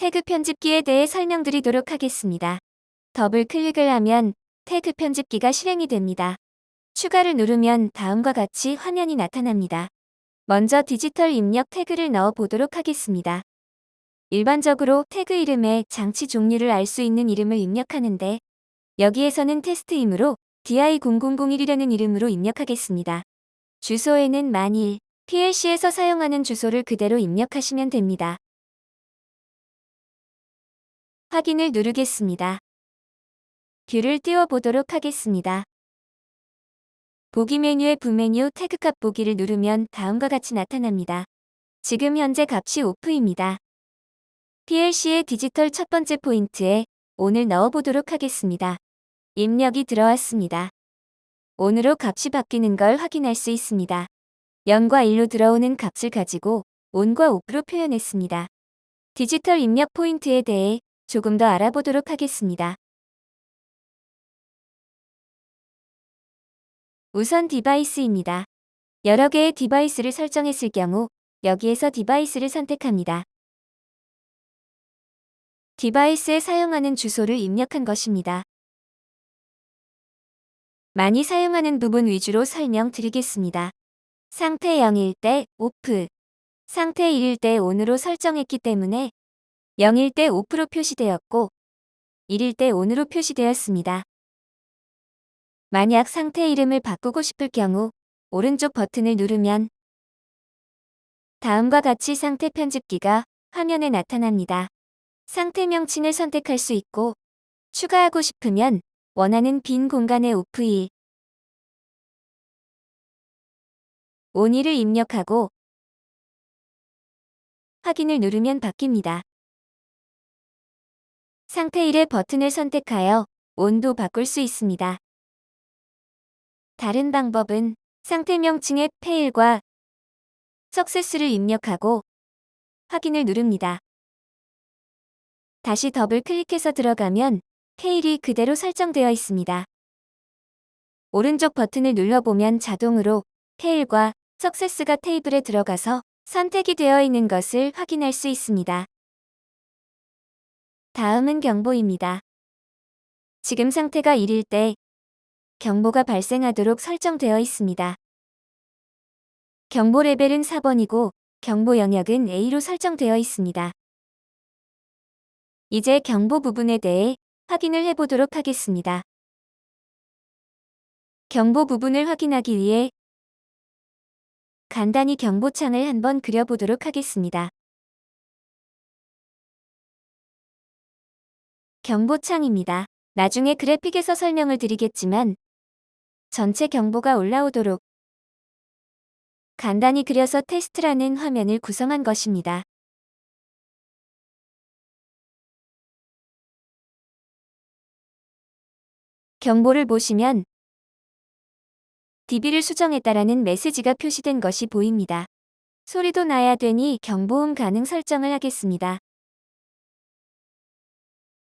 태그 편집기에 대해 설명드리도록 하겠습니다. 더블 클릭을 하면 태그 편집기가 실행이 됩니다. 추가를 누르면 다음과 같이 화면이 나타납니다. 먼저 디지털 입력 태그를 넣어 보도록 하겠습니다. 일반적으로 태그 이름에 장치 종류를 알 수 있는 이름을 입력하는데 여기에서는 테스트이므로 DI0001이라는 이름으로 입력하겠습니다. 주소에는 만일 PLC에서 사용하는 주소를 그대로 입력하시면 됩니다. 확인을 누르겠습니다. 뷰를 띄워보도록 하겠습니다. 보기 메뉴의 부메뉴 태그값 보기를 누르면 다음과 같이 나타납니다. 지금 현재 값이 오프입니다. PLC의 디지털 첫 번째 포인트에 오늘 넣어보도록 하겠습니다. 입력이 들어왔습니다. 온으로 값이 바뀌는 걸 확인할 수 있습니다. 0과 1로 들어오는 값을 가지고 온과 오프로 표현했습니다. 디지털 입력 포인트에 대해 조금 더 알아보도록 하겠습니다. 우선 디바이스입니다. 여러 개의 디바이스를 설정했을 경우 여기에서 디바이스를 선택합니다. 디바이스에 사용하는 주소를 입력한 것입니다. 많이 사용하는 부분 위주로 설명드리겠습니다. 상태 0일 때 오프, 상태 1일 때 온으로 설정했기 때문에 0일 때 오프로 표시되었고 1일 때 온으로 표시되었습니다. 만약 상태 이름을 바꾸고 싶을 경우 오른쪽 버튼을 누르면 다음과 같이 상태 편집기가 화면에 나타납니다. 상태 명칭을 선택할 수 있고 추가하고 싶으면 원하는 빈 공간의 오프일, 온일을 입력하고 확인을 누르면 바뀝니다. 상태 1의 버튼을 선택하여 온도 바꿀 수 있습니다. 다른 방법은 상태 명칭의 페일과 석세스를 입력하고 확인을 누릅니다. 다시 더블 클릭해서 들어가면 페일이 그대로 설정되어 있습니다. 오른쪽 버튼을 눌러보면 자동으로 페일과 석세스가 테이블에 들어가서 선택이 되어 있는 것을 확인할 수 있습니다. 다음은 경보입니다. 지금 상태가 1일 때 경보가 발생하도록 설정되어 있습니다. 경보 레벨은 4번이고 경보 영역은 A로 설정되어 있습니다. 이제 경보 부분에 대해 확인을 해보도록 하겠습니다. 경보 부분을 확인하기 위해 간단히 경보창을 한번 그려보도록 하겠습니다. 경보창입니다. 나중에 그래픽에서 설명을 드리겠지만 전체 경보가 올라오도록 간단히 그려서 테스트라는 화면을 구성한 것입니다. 경보를 보시면 DB를 수정했다라는 메시지가 표시된 것이 보입니다. 소리도 나야 되니 경보음 가능 설정을 하겠습니다.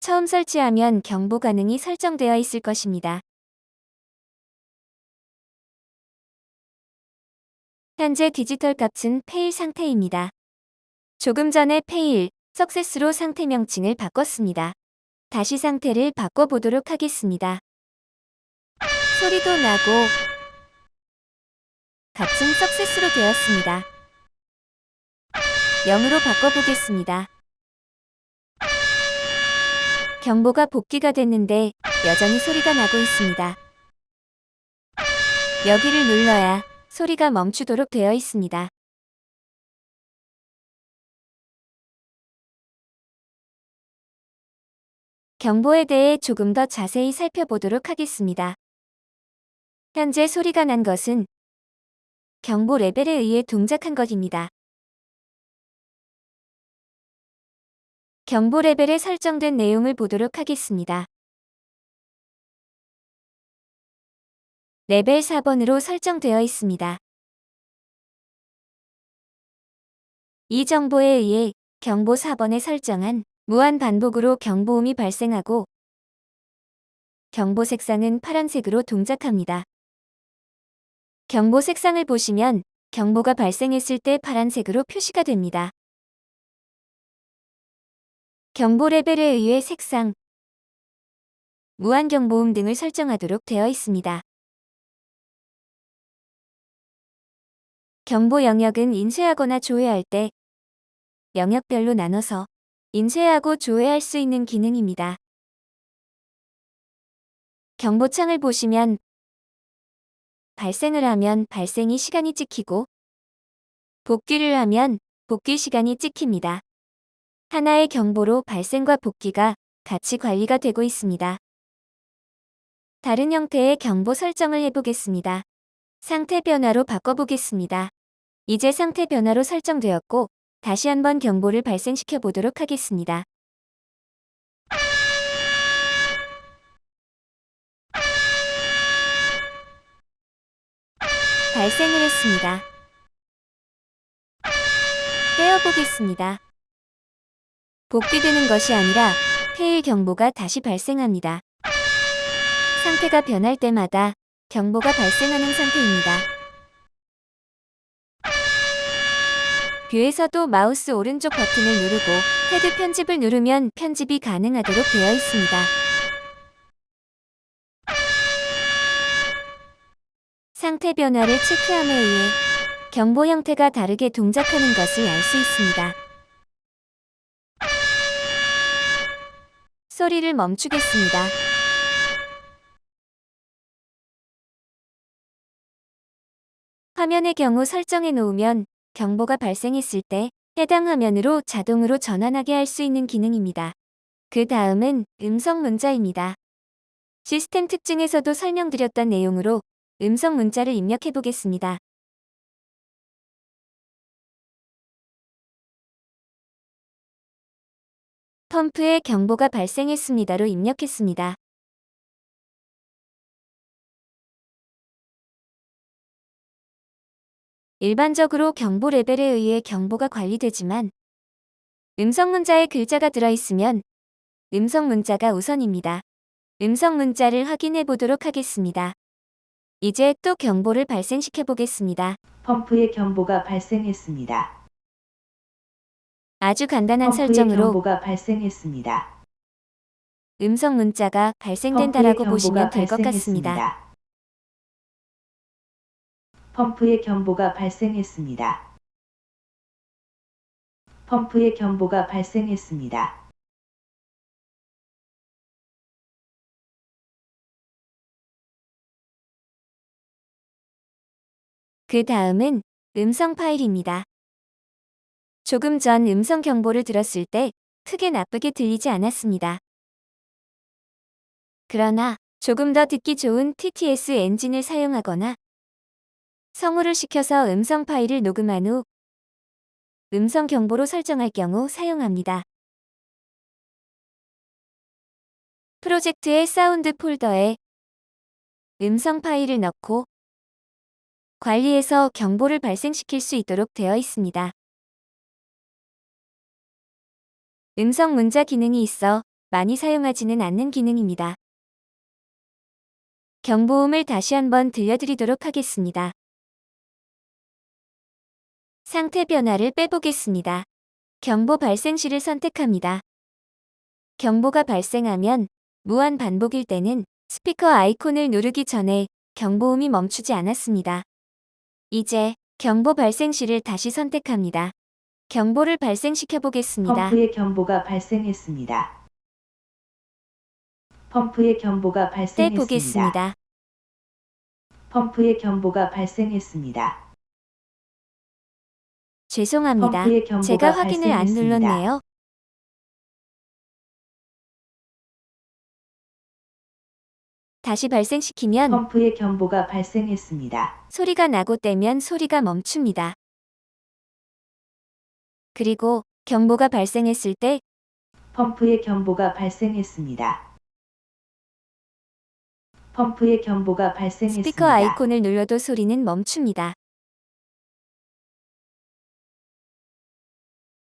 처음 설치하면 경보 가능이 설정되어 있을 것입니다. 현재 디지털 값은 페일 상태입니다. 조금 전에 페일, 석세스로 상태 명칭을 바꿨습니다. 다시 상태를 바꿔보도록 하겠습니다. 소리도 나고 값은 석세스로 되었습니다. 0으로 바꿔보겠습니다. 경보가 복귀가 됐는데 여전히 소리가 나고 있습니다. 여기를 눌러야 소리가 멈추도록 되어 있습니다. 경보에 대해 조금 더 자세히 살펴보도록 하겠습니다. 현재 소리가 난 것은 경보 레벨에 의해 동작한 것입니다. 경보 레벨에 설정된 내용을 보도록 하겠습니다. 레벨 4번으로 설정되어 있습니다. 이 정보에 의해 경보 4번에 설정한 무한 반복으로 경보음이 발생하고 경보 색상은 파란색으로 동작합니다. 경보 색상을 보시면 경보가 발생했을 때 파란색으로 표시가 됩니다. 경보 레벨에 의해 색상, 무한 경보음 등을 설정하도록 되어 있습니다. 경보 영역은 인쇄하거나 조회할 때 영역별로 나눠서 인쇄하고 조회할 수 있는 기능입니다. 경보창을 보시면 발생을 하면 발생이 시간이 찍히고 복귀를 하면 복귀 시간이 찍힙니다. 하나의 경보로 발생과 복귀가 같이 관리가 되고 있습니다. 다른 형태의 경보 설정을 해보겠습니다. 상태 변화로 바꿔보겠습니다. 이제 상태 변화로 설정되었고 다시 한번 경보를 발생시켜 보도록 하겠습니다. 발생을 했습니다. 떼어보겠습니다. 복귀되는 것이 아니라 페일 경보가 다시 발생합니다. 상태가 변할 때마다 경보가 발생하는 상태입니다. 뷰에서도 마우스 오른쪽 버튼을 누르고 헤드 편집을 누르면 편집이 가능하도록 되어 있습니다. 상태 변화를 체크함에 의해 경보 형태가 다르게 동작하는 것을 알 수 있습니다. 소리를 멈추겠습니다. 화면의 경우 설정해 놓으면 경보가 발생했을 때 해당 화면으로 자동으로 전환하게 할 수 있는 기능입니다. 그 다음은 음성 문자입니다. 시스템 특징에서도 설명드렸던 내용으로 음성 문자를 입력해 보겠습니다. 펌프에 경보가 발생했습니다로 입력했습니다. 일반적으로 경보 레벨에 의해 경보가 관리되지만 음성 문자에 글자가 들어있으면 음성 문자가 우선입니다. 음성 문자를 확인해 보도록 하겠습니다. 이제 또 경보를 발생시켜 보겠습니다. 펌프의 경보가 발생했습니다. 아주 간단한 설정으로 경보가 발생했습니다. 음성 문자가 발생된다라고 보시면 될 것 같습니다. 펌프의 경보가 발생했습니다. 펌프의 경보가 발생했습니다. 그 다음은 음성 파일입니다. 조금 전 음성 경보를 들었을 때 크게 나쁘게 들리지 않았습니다. 그러나 조금 더 듣기 좋은 TTS 엔진을 사용하거나 성우를 시켜서 음성 파일을 녹음한 후 음성 경보로 설정할 경우 사용합니다. 프로젝트의 사운드 폴더에 음성 파일을 넣고 관리해서 경보를 발생시킬 수 있도록 되어 있습니다. 음성 문자 기능이 있어 많이 사용하지는 않는 기능입니다. 경보음을 다시 한번 들려드리도록 하겠습니다. 상태 변화를 빼보겠습니다. 경보 발생 시를 선택합니다. 경보가 발생하면 무한 반복일 때는 스피커 아이콘을 누르기 전에 경보음이 멈추지 않았습니다. 이제 경보 발생 시를 다시 선택합니다. 경보를 발생시켜 보겠습니다. 펌프의 경보가 발생했습니다. 펌프의 경보가 떼 발생했습니다. 보겠습니다. 펌프의 경보가 발생했습니다. 죄송합니다. 펌프의 경보가 제가 확인을 안 발생했습니다. 눌렀네요. 다시 발생시키면 펌프의 경보가 발생했습니다. 소리가 나고 떼면 소리가 멈춥니다. 그리고 경보가 발생했을 때 펌프의 경보가 발생했습니다. 펌프의 경보가 발생했습니다. 스피커 아이콘을 눌러도 소리는 멈춥니다.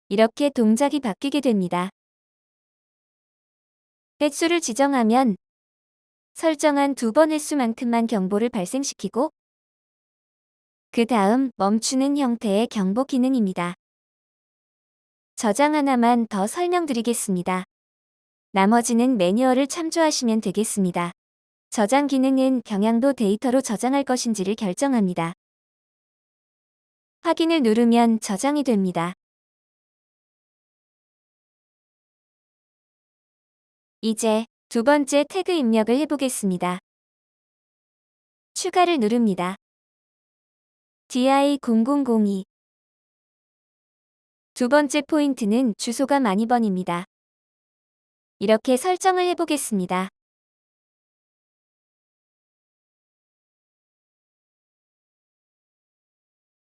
이렇게 동작이 바뀌게 됩니다. 횟수를 지정하면 설정한 두 번 횟수만큼만 경보를 발생시키고 그 다음 멈추는 형태의 경보 기능입니다. 저장 하나만 더 설명드리겠습니다. 나머지는 매뉴얼을 참조하시면 되겠습니다. 저장 기능은 경향도 데이터로 저장할 것인지를 결정합니다. 확인을 누르면 저장이 됩니다. 이제 두 번째 태그 입력을 해보겠습니다. 추가를 누릅니다. DI0002 두 번째 포인트는 주소가 12번입니다. 이렇게 설정을 해보겠습니다.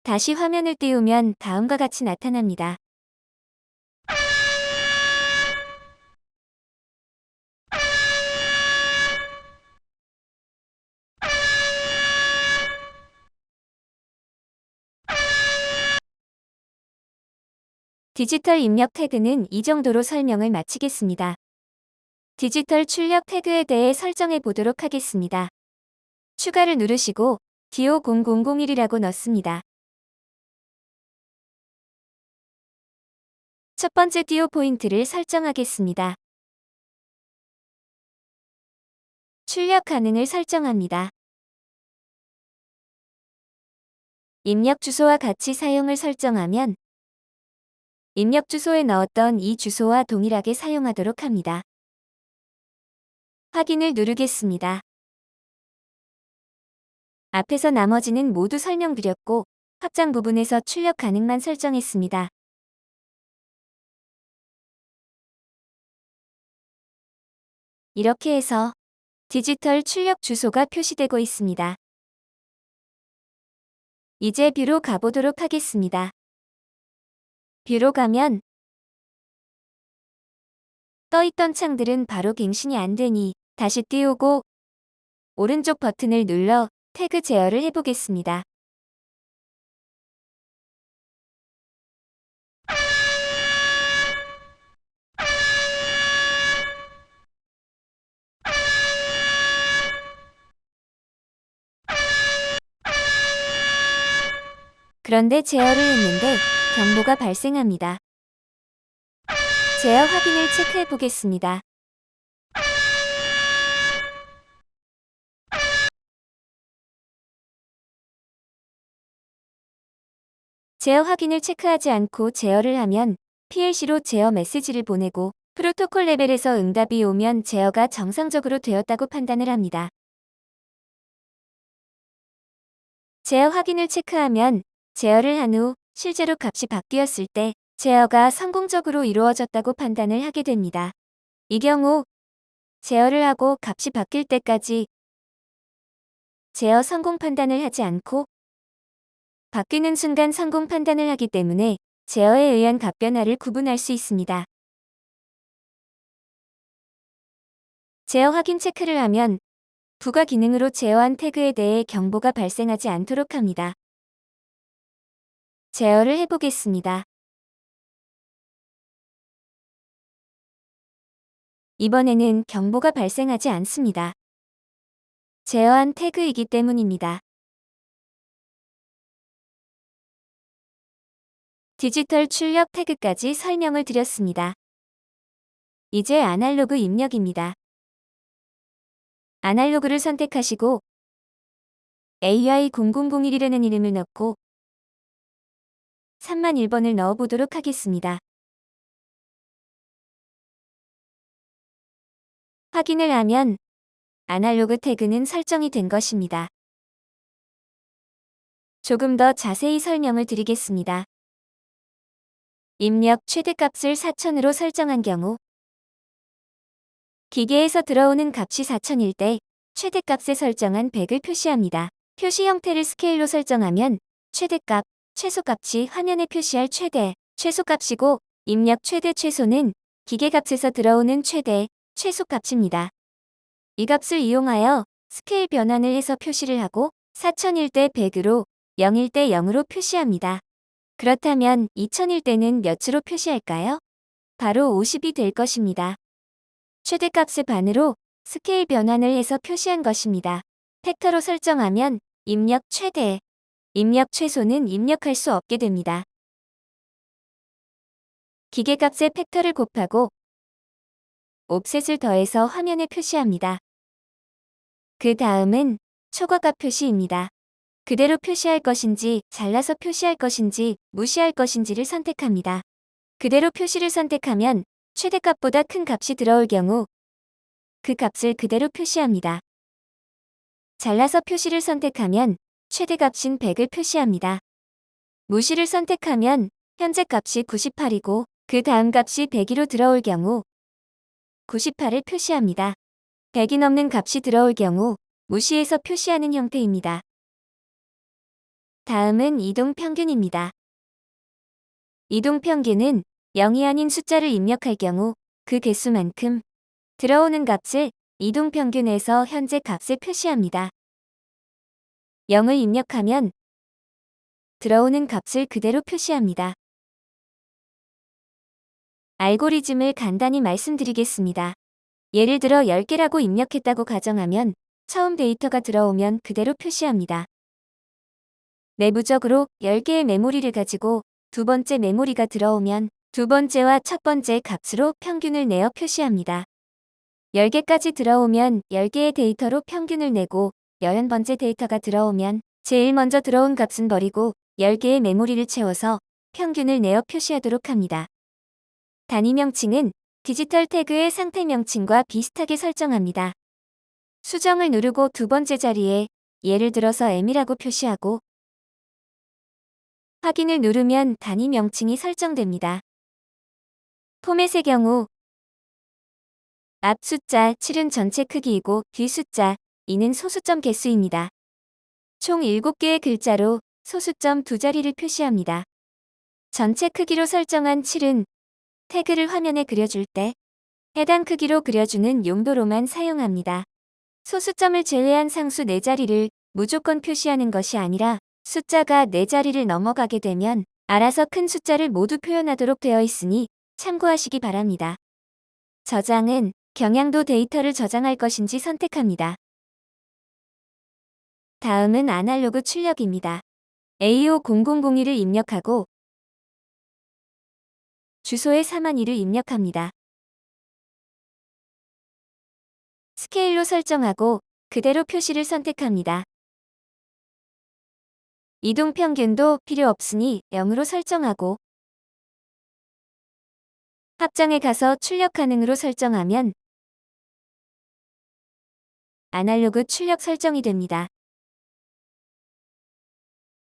다시 화면을 띄우면 다음과 같이 나타납니다. 디지털 입력 태그는 이 정도로 설명을 마치겠습니다. 디지털 출력 태그에 대해 설정해 보도록 하겠습니다. 추가를 누르시고 DO0001이라고 넣습니다. 첫 번째 DO 포인트를 설정하겠습니다. 출력 가능을 설정합니다. 입력 주소와 같이 사용을 설정하면 입력 주소에 넣었던 이 주소와 동일하게 사용하도록 합니다. 확인을 누르겠습니다. 앞에서 나머지는 모두 설명드렸고 확장 부분에서 출력 가능만 설정했습니다. 이렇게 해서 디지털 출력 주소가 표시되고 있습니다. 이제 뷰로 가보도록 하겠습니다. 뷰로 가면 떠있던 창들은 바로 갱신이 안 되니 다시 띄우고 오른쪽 버튼을 눌러 태그 제어를 해보겠습니다. 그런데 제어를 했는데 경보가 발생합니다. 제어 확인을 체크해 보겠습니다. 제어 확인을 체크하지 않고 제어를 하면 PLC로 제어 메시지를 보내고 프로토콜 레벨에서 응답이 오면 제어가 정상적으로 되었다고 판단을 합니다. 제어 확인을 체크하면 제어를 한 후 실제로 값이 바뀌었을 때 제어가 성공적으로 이루어졌다고 판단을 하게 됩니다. 이 경우 제어를 하고 값이 바뀔 때까지 제어 성공 판단을 하지 않고 바뀌는 순간 성공 판단을 하기 때문에 제어에 의한 값 변화를 구분할 수 있습니다. 제어 확인 체크를 하면 부가 기능으로 제어한 태그에 대해 경보가 발생하지 않도록 합니다. 제어를 해보겠습니다. 이번에는 경보가 발생하지 않습니다. 제어한 태그이기 때문입니다. 디지털 출력 태그까지 설명을 드렸습니다. 이제 아날로그 입력입니다. 아날로그를 선택하시고 AY0001이라는 이름을 넣고 3만 1번을 넣어보도록 하겠습니다. 확인을 하면 아날로그 태그는 설정이 된 것입니다. 조금 더 자세히 설명을 드리겠습니다. 입력 최대값을 4000으로 설정한 경우 기계에서 들어오는 값이 4000일 때 최대값에 설정한 100을 표시합니다. 표시 형태를 스케일로 설정하면 최대값, 최소값이 화면에 표시할 최대, 최소값이고 입력 최대 최소는 기계값에서 들어오는 최대, 최소값입니다. 이 값을 이용하여 스케일 변환을 해서 표시를 하고 4000일 때 100으로 0일 때 0으로 표시합니다. 그렇다면 2000일 때는 몇으로 표시할까요? 바로 50이 될 것입니다. 최대값의 반으로 스케일 변환을 해서 표시한 것입니다. 팩터로 설정하면 입력 최대, 입력 최소는 입력할 수 없게 됩니다. 기계값의 팩터를 곱하고 옵셋을 더해서 화면에 표시합니다. 그 다음은 초과값 표시입니다. 그대로 표시할 것인지 잘라서 표시할 것인지 무시할 것인지를 선택합니다. 그대로 표시를 선택하면 최대값보다 큰 값이 들어올 경우 그 값을 그대로 표시합니다. 잘라서 표시를 선택하면 최대값인 100을 표시합니다. 무시를 선택하면 현재 값이 98이고 그 다음 값이 102로 들어올 경우 98을 표시합니다. 100이 넘는 값이 들어올 경우 무시해서 표시하는 형태입니다. 다음은 이동평균입니다. 이동평균은 0이 아닌 숫자를 입력할 경우 그 개수만큼 들어오는 값을 이동평균에서 현재 값에 표시합니다. 0을 입력하면 들어오는 값을 그대로 표시합니다. 알고리즘을 간단히 말씀드리겠습니다. 예를 들어 10개라고 입력했다고 가정하면 처음 데이터가 들어오면 그대로 표시합니다. 내부적으로 10개의 메모리를 가지고 두 번째 메모리가 들어오면 두 번째와 첫 번째 값으로 평균을 내어 표시합니다. 10개까지 들어오면 10개의 데이터로 평균을 내고 11번째 데이터가 들어오면 제일 먼저 들어온 값은 버리고 10개의 메모리를 채워서 평균을 내어 표시하도록 합니다. 단위 명칭은 디지털 태그의 상태 명칭과 비슷하게 설정합니다. 수정을 누르고 두 번째 자리에 예를 들어서 M이라고 표시하고 확인을 누르면 단위 명칭이 설정됩니다. 포맷의 경우 앞 숫자 7은 전체 크기이고 뒤 숫자 2는 소수점 개수입니다. 총 7개의 글자로 소수점 두 자리를 표시합니다. 전체 크기로 설정한 7은 태그를 화면에 그려줄 때 해당 크기로 그려주는 용도로만 사용합니다. 소수점을 제외한 상수 4자리를 무조건 표시하는 것이 아니라 숫자가 4자리를 넘어가게 되면 알아서 큰 숫자를 모두 표현하도록 되어 있으니 참고하시기 바랍니다. 저장은 경향도 데이터를 저장할 것인지 선택합니다. 다음은 아날로그 출력입니다. A50001을 입력하고 주소에 402를 입력합니다. 스케일로 설정하고 그대로 표시를 선택합니다. 이동 평균도 필요 없으니 0으로 설정하고 합장에 가서 출력 가능으로 설정하면 아날로그 출력 설정이 됩니다.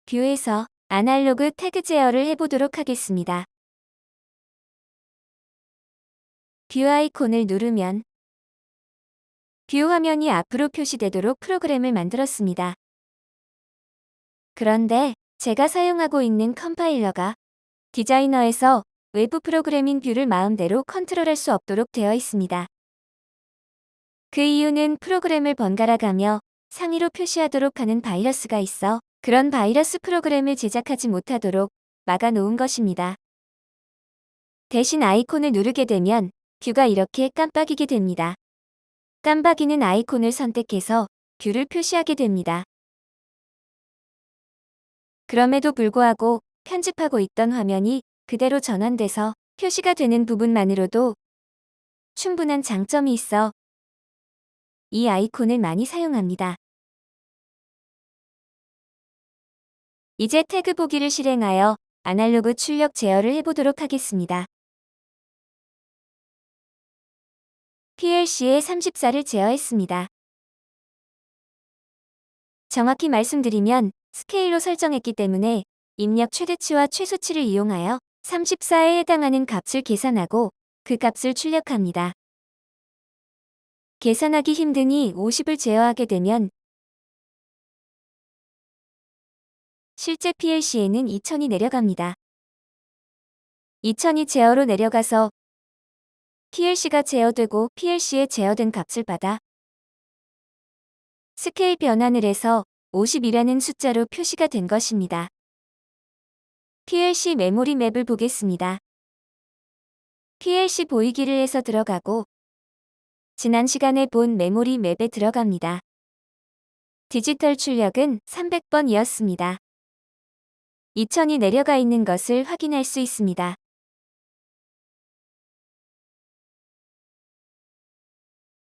뷰에서 아날로그 태그 제어를 해보도록 하겠습니다. 뷰 아이콘을 누르면 뷰 화면이 앞으로 표시되도록 프로그램을 만들었습니다. 그런데 제가 사용하고 있는 컴파일러가 디자이너에서 외부 프로그램인 뷰를 마음대로 컨트롤할 수 없도록 되어 있습니다. 그 이유는 프로그램을 번갈아 가며 상위로 표시하도록 하는 바이러스가 있어 그런 바이러스 프로그램을 제작하지 못하도록 막아 놓은 것입니다. 대신 아이콘을 누르게 되면 뷰가 이렇게 깜빡이게 됩니다. 깜빡이는 아이콘을 선택해서 뷰를 표시하게 됩니다. 그럼에도 불구하고 편집하고 있던 화면이 그대로 전환돼서 표시가 되는 부분만으로도 충분한 장점이 있어 이 아이콘을 많이 사용합니다. 이제 태그 보기를 실행하여 아날로그 출력 제어를 해보도록 하겠습니다. PLC에 34를 제어했습니다. 정확히 말씀드리면 스케일로 설정했기 때문에 입력 최대치와 최소치를 이용하여 34에 해당하는 값을 계산하고 그 값을 출력합니다. 계산하기 힘드니 50을 제어하게 되면 실제 PLC에는 2000이 내려갑니다. 2000이 제어로 내려가서 PLC가 제어되고 PLC에 제어된 값을 받아 스케일 변환을 해서 50이라는 숫자로 표시가 된 것입니다. PLC 메모리 맵을 보겠습니다. PLC 보이기를 해서 들어가고 지난 시간에 본 메모리 맵에 들어갑니다. 디지털 출력은 300번이었습니다. 2천이 내려가 있는 것을 확인할 수 있습니다.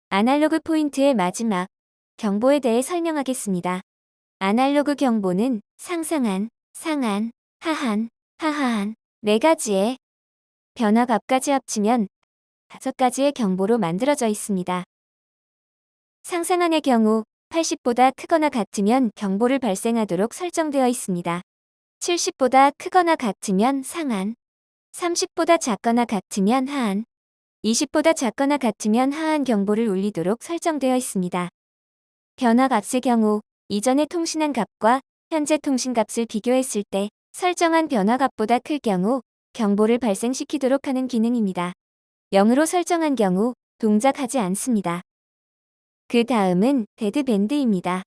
아날로그 포인트의 마지막 경보에 대해 설명하겠습니다. 아날로그 경보는 상상한, 상한, 하한, 하하한 네 가지의 변화값까지 합치면 다섯 가지의 경보로 만들어져 있습니다. 상상한의 경우 80보다 크거나 같으면 경보를 발생하도록 설정되어 있습니다. 70보다 크거나 같으면 상한, 30보다 작거나 같으면 하한, 20보다 작거나 같으면 하한 경보를 울리도록 설정되어 있습니다. 변화 값의 경우 이전에 통신한 값과 현재 통신 값을 비교했을 때 설정한 변화 값보다 클 경우 경보를 발생시키도록 하는 기능입니다. 0으로 설정한 경우 동작하지 않습니다. 그 다음은 데드밴드입니다.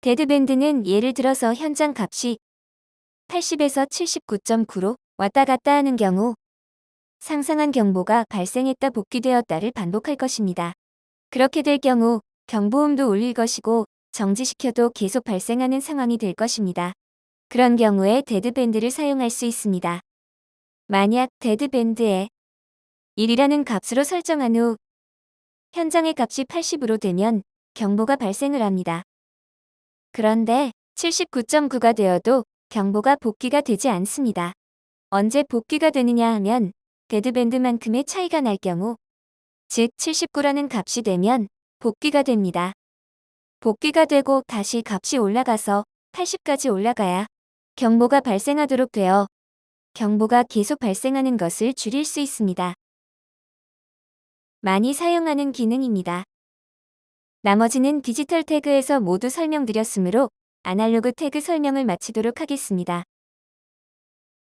데드밴드는 예를 들어서 현장 값이 80에서 79.9로 왔다 갔다 하는 경우 상상한 경보가 발생했다 복귀되었다를 반복할 것입니다. 그렇게 될 경우 경보음도 울릴 것이고 정지시켜도 계속 발생하는 상황이 될 것입니다. 그런 경우에 데드밴드를 사용할 수 있습니다. 만약 데드밴드에 1이라는 값으로 설정한 후 현장의 값이 80으로 되면 경보가 발생을 합니다. 그런데 79.9가 되어도 경보가 복귀가 되지 않습니다. 언제 복귀가 되느냐 하면 데드밴드만큼의 차이가 날 경우 즉 79라는 값이 되면 복귀가 됩니다. 복귀가 되고 다시 값이 올라가서 80까지 올라가야 경보가 발생하도록 되어 경보가 계속 발생하는 것을 줄일 수 있습니다. 많이 사용하는 기능입니다. 나머지는 디지털 태그에서 모두 설명드렸으므로 아날로그 태그 설명을 마치도록 하겠습니다.